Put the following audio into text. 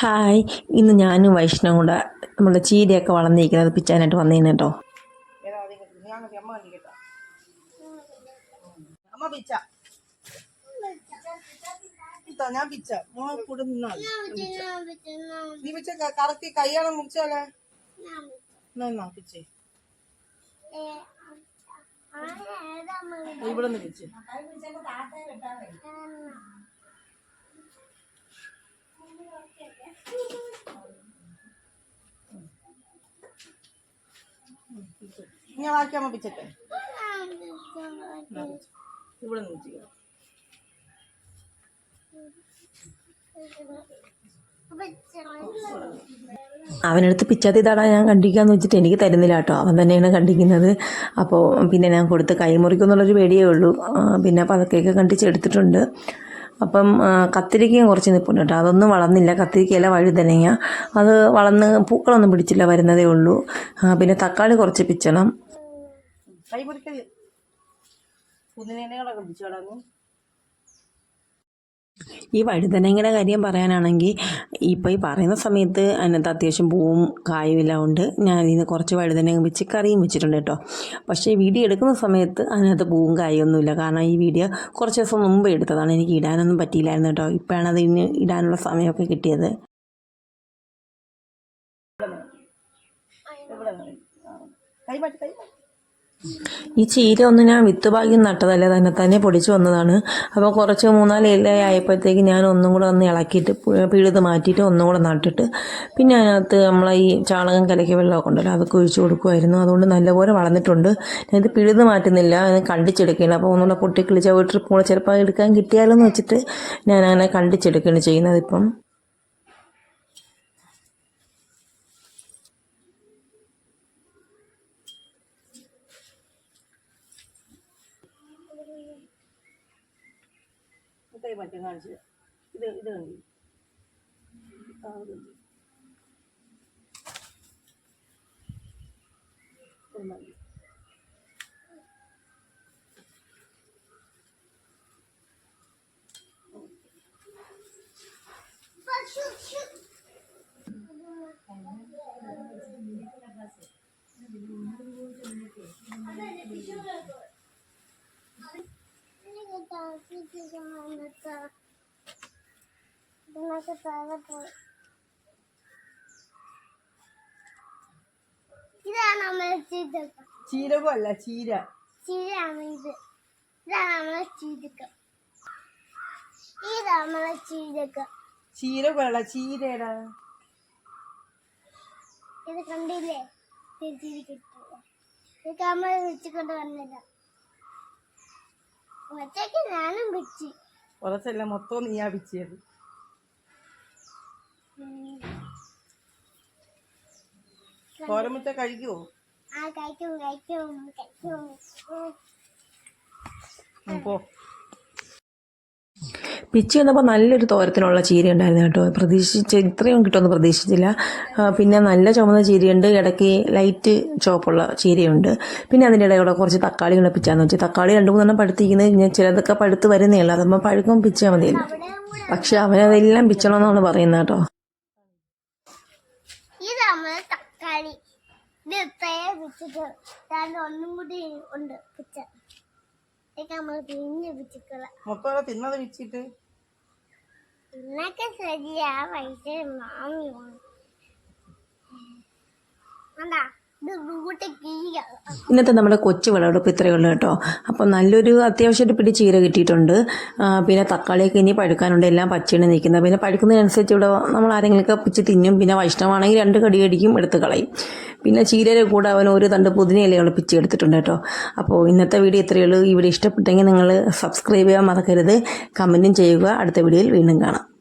Hi. ഇന്ന് ഞാനും വൈഷ്ണവും കൂടെ നമ്മുടെ ചീരയൊക്കെ വളർന്നിരിക്കുന്നത് പിച്ചാനായിട്ട് വന്നേനെ കേട്ടോ. ഞാൻ പിച്ച. നീ പിച്ച കറക്റ്റ് കൈയാണ് മുറിച്ചാലേ എന്നാ എന്നാ പിച്ചേ. ഇവിടെ നിന്ന് പിച്ച്. ഞാൻ ബാക്കി അമ്മ പിച്ചട്ടെ. ഇവിടെ നിന്ന് അവനടുത്ത് പിച്ചാത്തി താടാ ഞാൻ കണ്ടിക്കാന്ന് വെച്ചിട്ട് എനിക്ക് തരുന്നില്ല കേട്ടോ. അവൻ തന്നെയാണ് കണ്ടിക്കുന്നത് അപ്പോൾ പിന്നെ ഞാൻ കൊടുത്ത് കൈമുറിക്കുന്നുള്ളൊരു പേടിയേ ഉള്ളൂ. പിന്നെ പതക്കെയൊക്കെ കണ്ടിച്ചെടുത്തിട്ടുണ്ട് അപ്പം കത്തിരിക്കയും കുറച്ച് നിൽപ്പുണ്ട് കേട്ടോ. അതൊന്നും വളർന്നില്ല. കത്തിരിക്കയില വഴുതനങ്ങ അത് വളർന്ന് പൂക്കളൊന്നും പിടിച്ചില്ല വരുന്നതേ ഉള്ളൂ. പിന്നെ തക്കാളി കുറച്ച് പിച്ചണം. കൈ പൊരിക്കൽ കുന്നിനേകളൊക്കെ പിടിച്ചു ഈ വഴുതനങ്ങയുടെ കാര്യം പറയാനാണെങ്കിൽ ഇപ്പോൾ ഈ പറയുന്ന സമയത്ത് അതിനകത്ത് അത്യാവശ്യം പൂവും കായും എല്ലാം ഉണ്ട്. ഞാൻ ഇതിന് കുറച്ച് വഴുതനങ്ങ വെച്ച് കറിയും വെച്ചിട്ടുണ്ട് കേട്ടോ. പക്ഷേ വീഡിയോ എടുക്കുന്ന സമയത്ത് അതിനകത്ത് പൂവും കായൊന്നുമില്ല കാരണം ഈ വീഡിയോ കുറച്ച് ദിവസം മുമ്പ് എടുത്തതാണ്. എനിക്ക് ഇടാനൊന്നും പറ്റിയില്ലായിരുന്നു കേട്ടോ. ഇപ്പോഴാണ് അതിന് ഇടാനുള്ള സമയമൊക്കെ കിട്ടിയത്. ഇവിടെ നിന്ന്. ഈ ചീര ഒന്നും ഞാൻ വിത്ത് ഭാഗ്യം നട്ടതല്ല തന്നെ തന്നെ പൊടിച്ചു വന്നതാണ്. അപ്പോൾ കുറച്ച് മൂന്നാൽ ഇല ആയപ്പോഴത്തേക്ക് ഞാൻ ഒന്നും കൂടെ ഒന്ന് ഇളക്കിയിട്ട് പിഴുത് മാറ്റിയിട്ട് ഒന്നും കൂടെ നട്ടിട്ട് പിന്നെ അതിനകത്ത് നമ്മളെ ഈ ചാണകം കലക്കിയ വെള്ളമൊക്കെ ഉണ്ടല്ലോ അതൊക്കെ ഒഴിച്ചു കൊടുക്കുമായിരുന്നു അതുകൊണ്ട് നല്ലപോലെ വളർന്നിട്ടുണ്ട്. ഞാൻ ഇത് പിഴുത് മാറ്റുന്നില്ല അത് കണ്ടിച്ചെടുക്കുകയാണ് അപ്പോൾ ഒന്നുകൂടെ പൊട്ടിക്കിളിച്ച വീട്ടിൽ പോകണം ചിലപ്പോൾ എടുക്കാൻ കിട്ടിയാലെന്ന് വെച്ചിട്ട് ഞാൻ അങ്ങനെ കണ്ടിച്ചെടുക്കുകയാണ് ചെയ്യുന്നത് ഇപ്പം. കൈ മറ്റും കാണിച്ചു ഇത് ഇത് കണ്ടി. ആ ഇത് കണ്ടി. ഇത് മതി. ഇതാണ് നമ്മൾ ചീതക്ക ചീരകം അല്ല ചീര. ചീരയാണ് ഇത് ഇതാണ് നമ്മളെ ചീതക്ക ഇതാണ് നമ്മളെ ചീതക്ക ചീര അല്ല ചീരയുടെ ഇത് കണ്ടില്ലേ? തിരിച്ചിരി കിട്ടില്ല ഇത് നമ്മൾ വെച്ചുകൊണ്ട് വന്നില്ല കുറച്ചല്ല മൊത്തം നീയാ പിച്ചിയത് കോരമുറ്റ കഴിക്കുവോ? കഴിക്കും കഴിക്കും കഴിക്കും. പോ. പിച്ചി വന്നപ്പോൾ നല്ലൊരു തോരത്തിനുള്ള ചീര ഉണ്ടായിരുന്നു കേട്ടോ. പ്രതീക്ഷിച്ച ഇത്രയും കിട്ടുമെന്ന് പ്രതീക്ഷിച്ചില്ല. പിന്നെ നല്ല ചുമന്ന ചീരയുണ്ട്. ഇടയ്ക്ക് ലൈറ്റ് ചുവപ്പുള്ള ചീരയുണ്ട്. പിന്നെ അതിന്റെ ഇടയിൽ കുറച്ച് തക്കാളി കൂടെ പിച്ചാന്ന് വെച്ചാൽ തക്കാളി രണ്ട് മൂന്നെണ്ണം പഴുത്തിരിക്കുന്നത്. ഞാൻ ചിലതൊക്കെ പഴുത്ത് വരുന്നേ ഉള്ളൂ. അതപ്പോൾ പഴുക്കും പിച്ചാൽ മതിയല്ലോ. പക്ഷെ അവനതെല്ലാം പിച്ചണമെന്നാണ് പറയുന്നത് കേട്ടോ. തക്കാളി ഇത് ഇത്രയേ പിച്ചിട്ട്? രണ്ട് ഒന്നും കൂടി ഉണ്ട് പിച്ച നമ്മൾ പിന്നെ പിച്ചിക്കള മൊത്തം തിന്നത് പിച്ചിട്ട്? പൈസ മാമി ഇന്നത്തെ നമ്മുടെ കൊച്ചു വിളവെടുപ്പ് ഇത്രയേ ഉള്ളൂ കേട്ടോ. അപ്പം നല്ലൊരു അത്യാവശ്യം പിടി ചീര കിട്ടിയിട്ടുണ്ട്. പിന്നെ തക്കാളിയൊക്കെ ഇനി പഴുക്കാനുണ്ട്. എല്ലാം പച്ചയാണ് നിൽക്കുന്നത്. പിന്നെ പഴുക്കുന്നതിനനുസരിച്ച് ഇവിടെ നമ്മൾ ആരെങ്കിലും പിച്ച് തിന്നും. പിന്നെ വൈഷ്ണവാണെങ്കിൽ രണ്ട് കടി അടിക്കും എടുത്ത് കളയും. പിന്നെ ചീരയുടെ കൂടെ അവൻ ഒരു തണ്ട് പുതിന ഇലകൾ പിച്ച് എടുത്തിട്ടുണ്ട് കേട്ടോ. അപ്പോൾ ഇന്നത്തെ വീഡിയോ ഇത്രയേ ഉള്ളൂ. ഈ വീഡിയോ ഇഷ്ടപ്പെട്ടെങ്കിൽ നിങ്ങൾ സബ്സ്ക്രൈബ് ചെയ്യാൻ മറക്കരുത്. കമന്റും ചെയ്യുക. അടുത്ത വീഡിയോയിൽ വീണ്ടും കാണാം.